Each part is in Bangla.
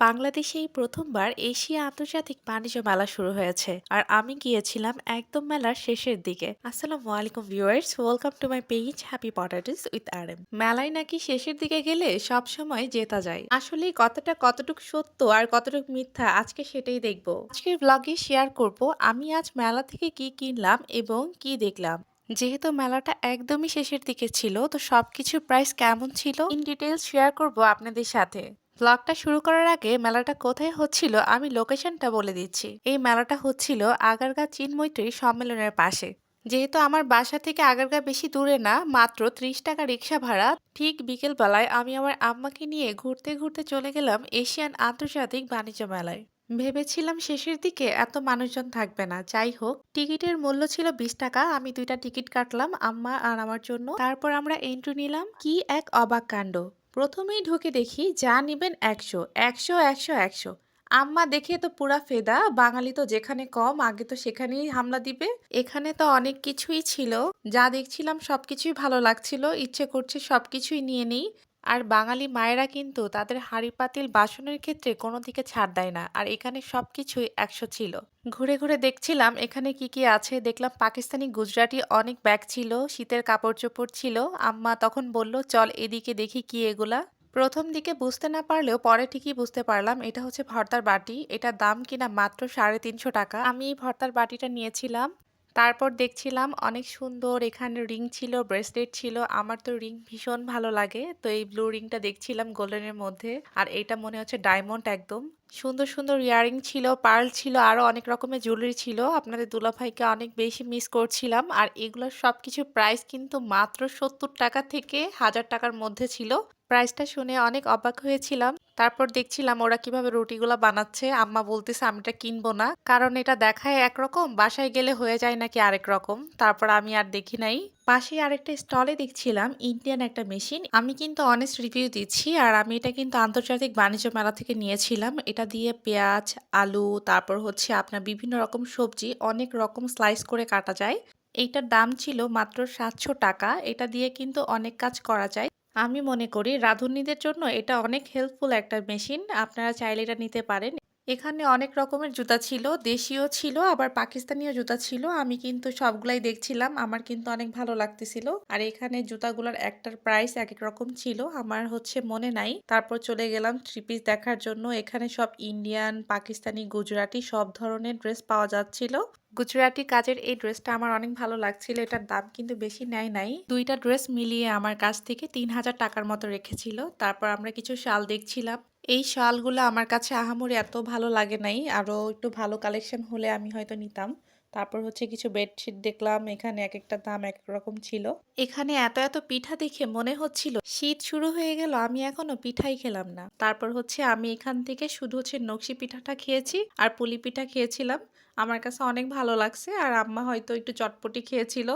বাংলাদেশেই প্রথমবার এশিয়া আন্তর্জাতিক বাণিজ্য মেলা শুরু হয়েছে আর আমি গিয়েছিলাম একদম মেলার শেষের দিকে। আসসালামু আলাইকুম viewers welcome to my page happy potatoes with RM মেলায় নাকি শেষের দিকে গেলে সব সময় জেতা যায়। আসলে কথাটা কতটুকু সত্য আর কতটুকু মিথ্যা, আজকে সেটাই দেখব। আজকের ব্লগে শেয়ার করব, আমি আজ মেলা থেকে কি কিনলাম এবং কি দেখলাম। যেহেতু মেলাটা একদমই শেষের দিকে ছিল, তো সবকিছুর প্রাইস কেমন ছিল? ইন ডিটেলস শেয়ার করব আপনাদের সাথে। ব্লগটা শুরু করার আগে মেলাটা কোথায় হচ্ছিল আমি লোকেশনটা বলে দিচ্ছি। এই মেলাটা হচ্ছিল আগারগা চিন্মৈত্রী সম্মেলনের পাশে। যেহেতু আমার বাসা থেকে আগারগা বেশি দূরে না, মাত্র ত্রিশ টাকা রিক্সা ভাড়া, ঠিক বিকেলবেলায় আমি আমার আম্মাকে নিয়ে ঘুরতে ঘুরতে চলে গেলাম এশিয়ান আন্তর্জাতিক বাণিজ্য মেলায়। ভেবেছিলাম শেষের দিকে এত মানুষজন থাকবে না, যাই হোক, টিকিটের মূল্য ছিল বিশ টাকা, আমি দুইটা টিকিট কাটলাম আম্মা আর আমার জন্য। তারপর আমরা এন্ট্রি নিলাম, কি এক অবাক কাণ্ড। প্রথমেই ঢুকে দেখি যা নেবেন একশো একশো একশো একশো। আম্মা দেখে তো পুরা ফেদা, বাঙালি তো যেখানে কম, আগে তো সেখানেই হামলা দিবে। এখানে তো অনেক কিছুই ছিল, যা দেখছিলাম সবকিছুই ভালো লাগছিল, ইচ্ছে করছে সবকিছুই নিয়ে নিই। আর বাঙালি মায়েরা কিন্তু তাদের হাঁড়ি পাতিল বাসনের ক্ষেত্রে কোনো দিকে ছাড় দেয় না। আর এখানে সব কিছুই একশো ছিল। ঘুরে ঘুরে দেখছিলাম এখানে কি কি আছে। দেখলাম পাকিস্তানি গুজরাটি অনেক ব্যাগ ছিল, শীতের কাপড় চোপড় ছিল। আম্মা তখন বলল, চল এদিকে দেখি কি এগুলা। প্রথম দিকে বুঝতে না পারলেও পরে ঠিকই বুঝতে পারলাম, এটা হচ্ছে ভর্তার বাটি। এটার দাম কিনা মাত্র সাড়ে তিনশো টাকা। আমি এই ভর্তার বাটিটা নিয়েছিলাম। তারপর দেখছিলাম অনেক সুন্দর এখানে রিং ছিল, ব্রেসলেট ছিল। আমার তো রিং ভীষণ ভালো লাগে। তো এই ব্লু রিংটা দেখছিলাম গোল্ডেনের মধ্যে। আর এটা মনে হচ্ছে ডায়মন্ড একদম। সুন্দর সুন্দর ইয়ারিং ছিল, পার্ল ছিল আরও অনেক রকমের জুয়েলারি ছিল। আপনাদের দুলাভাইকে অনেক বেশি মিস করছিলাম। আর এগুলোর সব কিছু প্রাইস কিন্তু মাত্র সত্তর টাকা থেকে হাজার টাকার মধ্যে ছিল। প্রাইসটা শুনে অনেক অবাক হয়েছিলাম। তারপর দেখছিলাম ওরা কীভাবে রুটিগুলো বানাচ্ছে। আম্মা বলতেছে, আমি এটা কিনবো না। কারণ এটা দেখায় একরকম, বাসায় গেলে হয়ে যায় নাকি আরেক রকম। তারপর আমি আর দেখি নাই। পাশে আরেকটা স্টলে দেখছিলাম ইন্ডিয়ান একটা মেশিন। আমি কিন্তু অনেস্ট রিভিউ দিচ্ছি আর আমি এটা কিন্তু আন্তর্জাতিক বাণিজ্য মেলা থেকে নিয়েছিলাম। এটা দিয়ে পেঁয়াজ, আলু, তারপর হচ্ছে আপনার বিভিন্ন রকম সবজি, অনেক রকম স্লাইস করে কাটা যায়। এইটার দাম ছিল মাত্র সাতশো টাকা। এটা দিয়ে কিন্তু অনেক কাজ করা যায়। আমি মনে করি রাঁধুনিদের জন্য এটা অনেক হেল্পফুল একটা মেশিন আপনারা চাইলে এটা নিতে পারেন। এখানে অনেক রকমের জুতা ছিল, দেশীয় ছিল, আবার পাকিস্তানীয় জুতা ছিল। আমি কিন্তু সবগুলাই দেখছিলাম, আমার কিন্তু অনেক ভালো লাগতেছিল। আর এখানে জুতাগুলোর একটার প্রাইস এক এক রকম ছিল, আমার হচ্ছে মনে নাই। তারপর চলে গেলাম থ্রি পিস দেখার জন্য। এখানে সব ইন্ডিয়ান পাকিস্তানি, গুজরাটি সব ধরনের ড্রেস পাওয়া যাচ্ছিল। গুজরাটি কাজের এই ড্রেসটা আমার অনেক ভালো লাগছিল, এটার দাম কিন্তু বেশি নেয় নাই। দুইটা ড্রেস মিলিয়ে আমার কাছ থেকে তিন হাজার টাকার মতো রেখেছিল। তারপর আমরা কিছু শাল দেখছিলাম। এই শালগুলো আমার কাছে আহামরি এত ভালো লাগে নাই। আরও একটু ভালো কালেকশন হলে আমি হয়তো নিতাম। তারপর হচ্ছে কিছু বেডশিট দেখলাম, এখানে এক একটা দাম এক রকম ছিল। এখানে এত এত পিঠা দেখে মনে হচ্ছিল, শীত শুরু হয়ে গেল, আমি এখনও পিঠাই খেলাম না। তারপর হচ্ছে আমি এখান থেকে শুধু হচ্ছে নকশি পিঠাটা খেয়েছি আর পুলি পিঠা খেয়েছিলাম। আমার কাছে অনেক ভালো লাগছে, আর আম্মা হয়তো একটু চটপটি খেয়েছিল।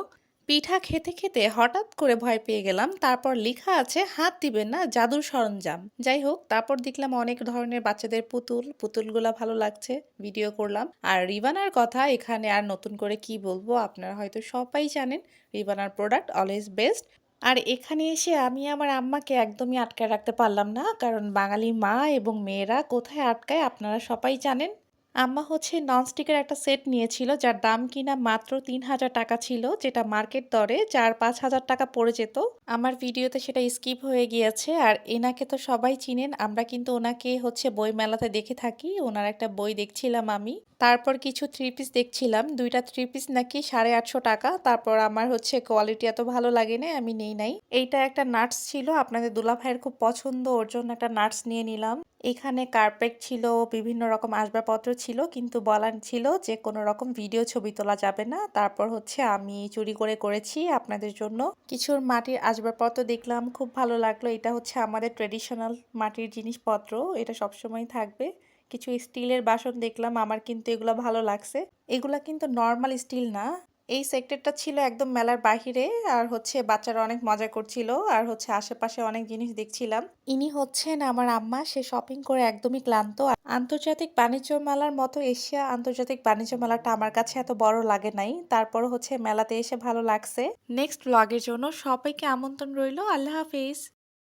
পিঠা খেতে খেতে হঠাৎ করে ভয় পেয়ে গেলাম। তারপর লেখা আছে, হাত দিবেন না, জাদুর সরঞ্জাম। যাই হোক, তারপর দেখলাম অনেক ধরনের বাচ্চাদের পুতুল, পুতুলগুলা ভালো লাগছে ভিডিও করলাম। আর রিবানার কথা এখানে আর নতুন করে কি বলব, আপনারা হয়তো সবাই জানেন রিবানার প্রোডাক্ট অলওয়েজ বেস্ট আর এখানে এসে আমি আমার আম্মাকে একদমই আটকায় রাখতে পারলাম না, কারণ বাঙালি মা এবং মেয়েরা কোথায় আটকায় আপনারা সবাই জানেন। আম্মা হচ্ছে ননস্টিকের একটা সেট নিয়েছিল, যার দাম কিনা মাত্র তিন হাজার টাকা ছিল, যেটা মার্কেট দরে চার পাঁচ হাজার টাকা পড়ে যেত। আমার ভিডিওতে সেটা স্কিপ হয়ে গিয়েছে, আর এনাকে তো সবাই চিনেন, আমরা কিন্তু ওনাকে হচ্ছে বই মেলাতে দেখে থাকি, ওনার একটা বই দেখছিলাম আমি। তারপর কিছু থ্রি পিস দেখছিলাম, দুইটা থ্রি পিস নাকি সাড়ে আটশো টাকা, তারপর আমার হচ্ছে কোয়ালিটি এত ভালো লাগে না আমি নেই নাই। এইটা একটা নাটস ছিল, আপনাদের দুলা ভাইয়ের খুব পছন্দ, ওর জন্য একটা নাটস নিয়ে নিলাম। এখানে কার্পেট ছিল, বিভিন্ন রকম আসবাবপত্র ছিল, কিন্তু বলার ছিল যে কোনো রকম ভিডিও ছবি তোলা যাবে না। তারপর হচ্ছে আমি চুরি করে করেছি আপনাদের জন্য। কিছুর মাটির আসবাবপত্র দেখলাম, খুব ভালো লাগল। এটা হচ্ছে আমাদের ট্রেডিশনাল মাটির জিনিসপত্র, এটা সবসময় থাকবে। কিছু স্টিলের বাসন দেখলাম, আমার কিন্তু এগুলো ভালো লাগছে। এগুলা কিন্তু নর্মাল স্টিল না। এই সেক্টরটা ছিল একদম মেলার বাহিরে, আর হচ্ছে বাচ্চারা অনেক মজা করছিল, আর হচ্ছে আশেপাশে অনেক জিনিস দেখছিলাম। ইনি হচ্ছেন আমার আম্মা, সে শপিং করে একদমই ক্লান্ত। আন্তর্জাতিক বাণিজ্য মেলার মতো এশিয়া আন্তর্জাতিক বাণিজ্য মেলাটা আমার কাছে এত বড় লাগে নাই। তারপর হচ্ছে মেলাতে এসে ভালো লাগছে। নেক্সট ব্লগের জন্য সবাইকে আমন্ত্রণ রইল। আল্লাহ হাফিজ।